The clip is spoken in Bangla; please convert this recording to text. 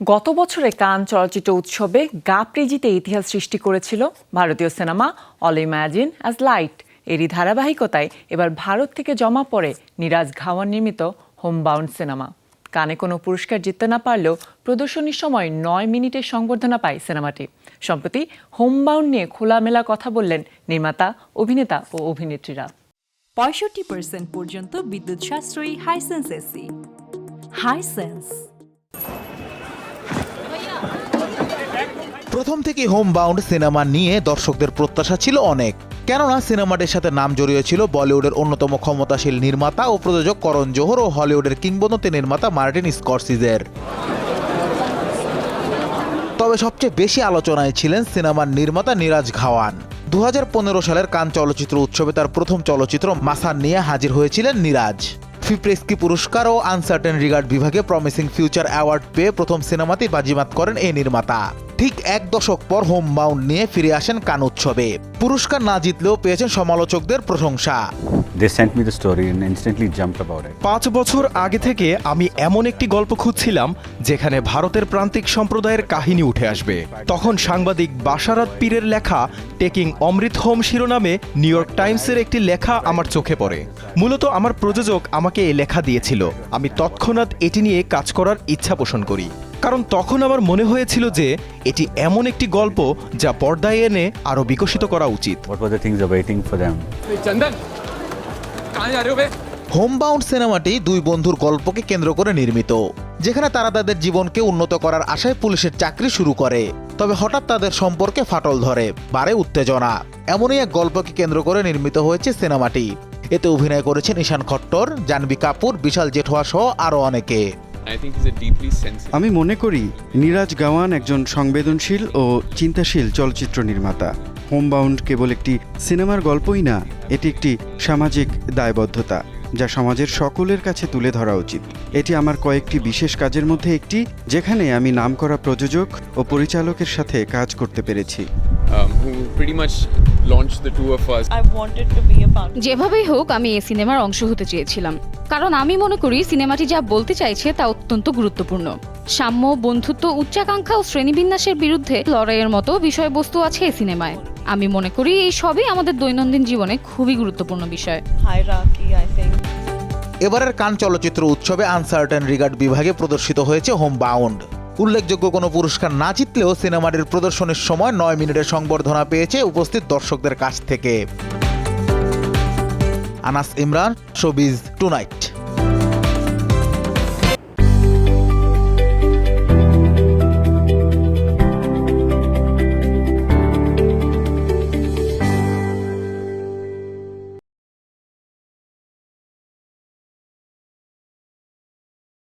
গত বছরে কান চলচ্চিত্র উৎসবে গাপ্রেজিতে ইতিহাস সৃষ্টি করেছিল ভারতীয় cinema all imagine as light. এরই ধারাবাহিকতায় এবার ভারত থেকে জমা পড়ে নিরাজ ঘাওয়ান নির্মিত হোমবাউন্ড সিনেমা। কানে কোনো পুরস্কার জিততে না পারলেও প্রদর্শনীর সময় নয় মিনিটের সংবর্ধনা পায় সিনেমাটি। সম্প্রতি হোমবাউন্ড নিয়ে খোলামেলা কথা বললেন নির্মাতা, অভিনেতা ও অভিনেত্রীরা। পঁয়ষট্টি পর্যন্ত বিদ্যুৎ সাশ্রয়ী হাইসেন্স এসি হাইসেন্স প্রথম থেকে হোম বাউন্ড সিনেমা নিয়ে দর্শকদের প্রত্যাশা ছিল অনেক। কেননা সিনেমাটির সাথে নাম জড়িয়ে ছিল বলিউডের অন্যতম ক্ষমতাশীল নির্মাতা ও প্রযোজক করণ জোহর ও হলিউডের কিংবদন্তি নির্মাতা মার্টিন স্করসিজের। তবে সবচেয়ে বেশি আলোচনায় ছিলেন সিনেমার নির্মাতা নিরাজ ঘাওয়ান। দু হাজার পনেরো সালের কান চলচ্চিত্র উৎসবে তার প্রথম চলচ্চিত্র মাসান নিয়ে হাজির হয়েছিলেন নিরাজ। ফিপ্রেস্কি পুরস্কার ও আনসার্টেন রিগার্ড বিভাগে প্রমিসিং ফিউচার অ্যাওয়ার্ড পেয়ে প্রথম সিনেমাতেই বাজিমাত করেন এই নির্মাতা। ঠিক এক দশক পর হোম বাউন্ড নিয়ে ফিরে আসেন কান উৎসবে। পুরস্কার না জিতলেও পেয়েছেন সমালোচকদের প্রশংসা. পাঁচ বছর আগে থেকে আমি এমন একটি গল্প খুঁজছিলাম যেখানে ভারতের প্রান্তিক সম্প্রদায়ের কাহিনী উঠে আসবে। তখন সাংবাদিক বাসারাত পীরের লেখা টেকিং অমৃত হোম শিরোনামে নিউ ইয়র্ক টাইমসের একটি লেখা আমার চোখে পড়ে। মূলত আমার প্রযোজক আমাকে এই লেখা দিয়েছিল। আমি তৎক্ষণাৎ এটি নিয়ে কাজ করার ইচ্ছা পোষণ করি। কারণ তখন আমার মনে হয়েছিল যে এটি এমন একটি গল্প যা পর্দায় এনে আরও বিকশিত করা উচিত। হোমবাউন্ড সিনেমাটি দুই বন্ধুর গল্পকে কেন্দ্র করে নির্মিত যেখানে তারা তাদের জীবনকে উন্নত করার আশায় পুলিশের চাকরি শুরু করে তবে হঠাৎ তাদের সম্পর্কে ফাটল ধরে বারে উত্তেজনা। এমনই এক গল্পকে কেন্দ্র করে নির্মিত হয়েছে সিনেমাটি। এতে অভিনয় করেছেন ঈশান খট্টর জানবি কাপুর বিশাল জেঠোয়া সহ আরও অনেকে। আমি মনে করি নীরাজ গাওয়ান একজন সংবেদনশীল ও চিন্তাশীল চলচ্চিত্র নির্মাতা। হোমবাউন্ড কেবল একটি সিনেমার গল্পই না, এটি একটি সামাজিক দায়বদ্ধতা, যা সমাজের সকলের কাছে তুলে ধরা উচিত। এটি আমার কয়েকটি বিশেষ কাজের মধ্যে একটি, যেখানে আমি নামকরা প্রযোজক ও পরিচালকের সাথে কাজ করতে পেরেছি। Um, who pretty much launched the two of us. I wanted to be a part. যেভাবেই হোক আমি এই সিনেমার অংশ হতে চেয়েছিলাম কারণ আমি মনে করি সিনেমাটি যা বলতে চাইছে তা অত্যন্ত গুরুত্বপূর্ণ সাম্য বন্ধুত্ব উচ্চাকাঙ্ক্ষা ও শ্রেণীবিন্যাসের বিরুদ্ধে লড়াইয়ের মতো বিষয়বস্তু আছে এই সিনেমায় আমি মনে করি এই সবই আমাদের দৈনন্দিন জীবনে খুবই গুরুত্বপূর্ণ বিষয় Hierarchy, I think. এবারের কান চলচ্চিত্র উৎসবে আনসার্টেন রিগার্ড বিভাগে প্রদর্শিত হয়েছে হোম বাউন্ড উল্লেখযোগ্য কোনো পুরস্কার না জিতলেও সিনেমাটির প্রদর্শনের সময় নয় মিনিটের সংবর্ধনা পেয়েছে উপস্থিত দর্শকদের কাছ থেকে। Anas Imran, showbiz tonight.